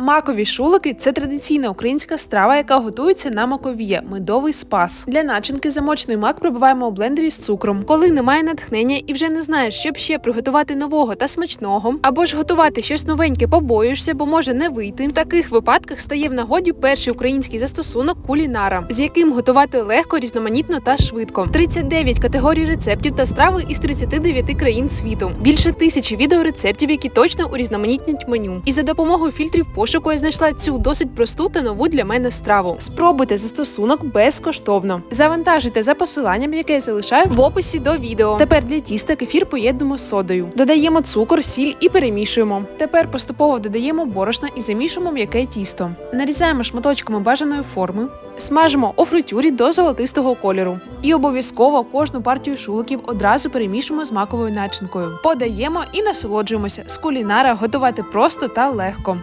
Макові шулики це традиційна українська страва, яка готується на маковіє медовий спас. Для начинки замочений мак пробиваємо у блендері з цукром. Коли немає натхнення і вже не знаєш, що б ще приготувати нового та смачного, або ж готувати щось новеньке, побоюєшся, бо може не вийти. В таких випадках стає в нагоді перший український застосунок кулінара, з яким готувати легко, різноманітно та швидко. 39 категорій рецептів та страви із 39 країн світу. Більше тисячі відеорецептів, які точно урізноманітнять меню. І за допомогою фільтрів пошуку я знайшла цю досить просту та нову для мене страву. Спробуйте застосунок безкоштовно. Завантажуйте за посиланням, яке я залишаю в описі до відео. Тепер для тіста кефір поєднуємо з содою. Додаємо цукор, сіль і перемішуємо. Тепер поступово додаємо борошна і замішуємо м'яке тісто. Нарізаємо шматочками бажаної форми. Смажимо у фритюрі до золотистого кольору. І обов'язково кожну партію шуликів одразу перемішуємо з маковою начинкою. Подаємо і насолоджуємося. З кулінара готувати просто та легко.